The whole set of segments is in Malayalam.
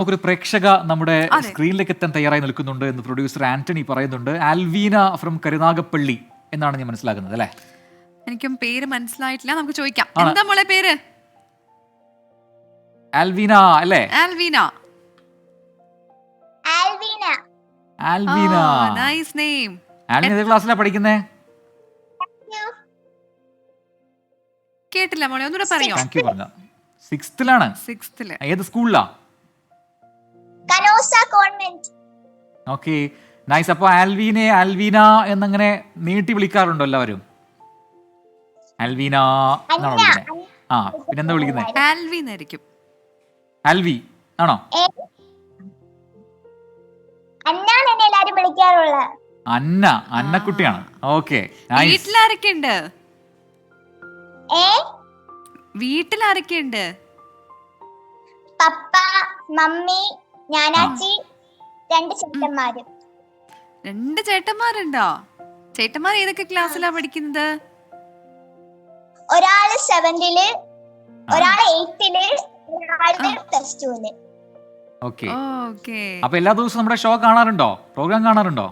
നമുക്കൊരു പ്രേക്ഷക നമ്മുടെ സ്ക്രീനിലേക്ക് എത്താൻ തയ്യാറായി നിൽക്കുന്നുണ്ട് എന്ന് പ്രൊഡ്യൂസർ ആന്റണി പറയുന്നുണ്ട്. ആൽവീന ഫ്രം കരുനാഗപ്പള്ളി എന്നാണ് ഞാൻ മനസ്സിലാക്കുന്നത് അല്ലേ? എനിക്കും പേര് മനസ്സിലായിട്ടില്ല. നമുക്ക് ചോദിക്കാം. എന്താ മോളെ പേര്? ആൽവീന അല്ലേ? ആൽവീന. ആൽവിന. ആൽവീന. നൈസ് നെയിം ആൽവീന ഏത് ക്ലാസ്സിലാണ് പഠിക്കുന്നേ? കേട്ടില്ല മോളെ ഒന്നുകൂടെ പറയോ? സിക്സ്ത്തിലാണ് സിക്സ്ത്തിൽ ഏത് സ്കൂളിലാ കനോസ കോൺവെന്റ് ഓക്കെ നൈസ് അപ്പൊ ആൽവീനെ ആൽവീന എന്നങ്ങനെ നീട്ടി വിളിക്കാറുണ്ടോ എല്ലാവരും? ആൽവീന ആ പിന്നെന്താ വിളിക്കുന്നത് ആൽവീനായിരിക്കും. ആൽവി ആണോ? അന്ന അന്നക്കുട്ടിയാണ്. ഓക്കെ വീട്ടിലാരൊക്കെയുണ്ട്? വീട്ടിലാരൊക്കെ ഉണ്ട് ഏ? വീട്ടിലാരൊക്കെ ഉണ്ട് പപ്പ മമ്മി ഞാനാച്ചി രണ്ട് ചേട്ടന്മാരും. രണ്ട് ചേട്ടന്മാരുണ്ടോ? ചേട്ടന്മാർ ഏതൊക്കെ ക്ലാസ്സിലാ പഠിക്കുന്നത്? ഒരാൾ സെവന്റിൽ ഒരാൾ എയ്ത്തിൽ ഒരാൾ പ്ലസ് ടുവിൽ. ഓക്കെ. ഓക്കെ. അപ്പൊ എല്ലാ ദിവസവും നമ്മുടെ ഷോ കാണാറുണ്ടോ? പ്രോഗ്രാം കാണാറുണ്ടോ?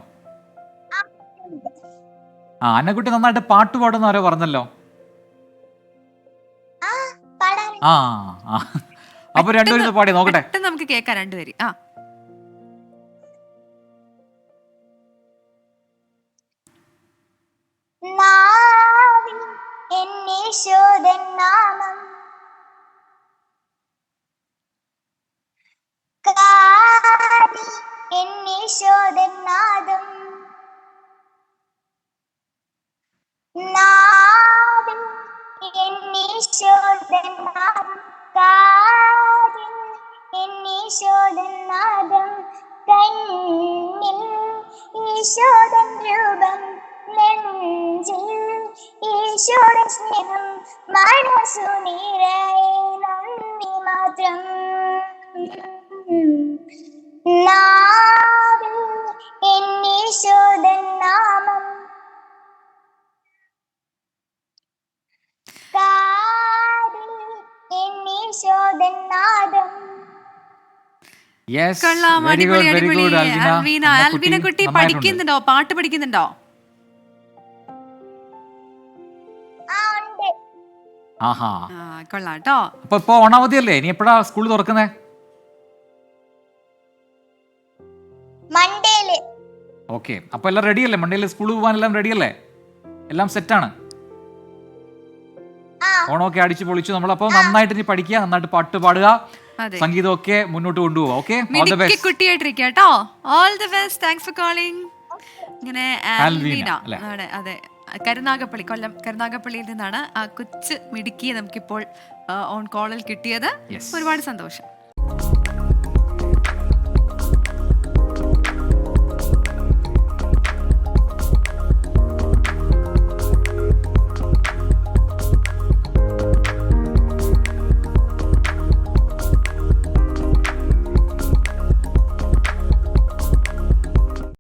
ആ അന്നക്കുട്ടി നന്നായിട്ട് പാട്ട് പാടുന്ന ആരോ പറഞ്ഞല്ലോ. ആ. അപ്പൊ രണ്ടുപേരും പാടി നോക്കട്ടെ. നമുക്ക് കേൾക്കാം രണ്ടുപേരും. ആ. എന്നീശോദൻ നാമം എന്നീശോദൻ നാദം നാദം കണ്ണിൽ ഈശോദൻ രൂപം നെഞ്ചിൽ ഈശോദൻ സ്നേഹം മനസ്സു നിറയെ നന്ദി മാത്രം. നാവിൽ എന്നീശോദൻ നാമം. കാതിൽ എന്നീശോദൻ നാദം. യെസ് കൊള്ളാം വെരി അടിപൊളി ഗുഡ് വെരി അടിപൊളി. ഗുഡ് അൽവീന ആൽവീന കുട്ടി പഠിക്കുന്നുണ്ടോ? പാട്ട് പഠിക്കുന്നുണ്ടോ? ആ ഉണ്ട്. ആഹാ. ആ കൊള്ളാം കേട്ടോ അപ്പൊ ഇപ്പൊ ഓണാവധിയല്ലേ? ഇനി എപ്പോഴാ സ്കൂൾ തുറക്കുന്നേ? മണ്ടേൽ ഓക്കെ അപ്പൊ എല്ലാം റെഡിയല്ലേ അല്ലേ? മണ്ടയിൽ സ്കൂളിൽ പോകാൻ എല്ലാം റെഡി അല്ലേ? എല്ലാം സെറ്റാണ് ഓണമൊക്കെ അടിച്ച് പൊളിച്ചു. നമ്മളപ്പോ നന്നായിട്ട് ഇനി പഠിക്കുക നന്നായിട്ട് പാട്ട് പാടുക. സംഗീതമൊക്കെ മുന്നോട്ട് കൊണ്ടുപോകുക ഓക്കെ ഓൾ ദ ബെസ്റ്റ് കുട്ടിയായിട്ടിരിക്കുക കേട്ടോ. All the best thanks for calling ഇങ്ങനെ അതെ. കരുനാഗപ്പള്ളി കൊല്ലം കരുനാഗപ്പള്ളിയിൽ നിന്നാണ് ആ കൊച്ചു മിടുക്കിയെ നമുക്കിപ്പോൾ ഓൺ കോളിൽ കിട്ടിയത്. ഒരുപാട് സന്തോഷം.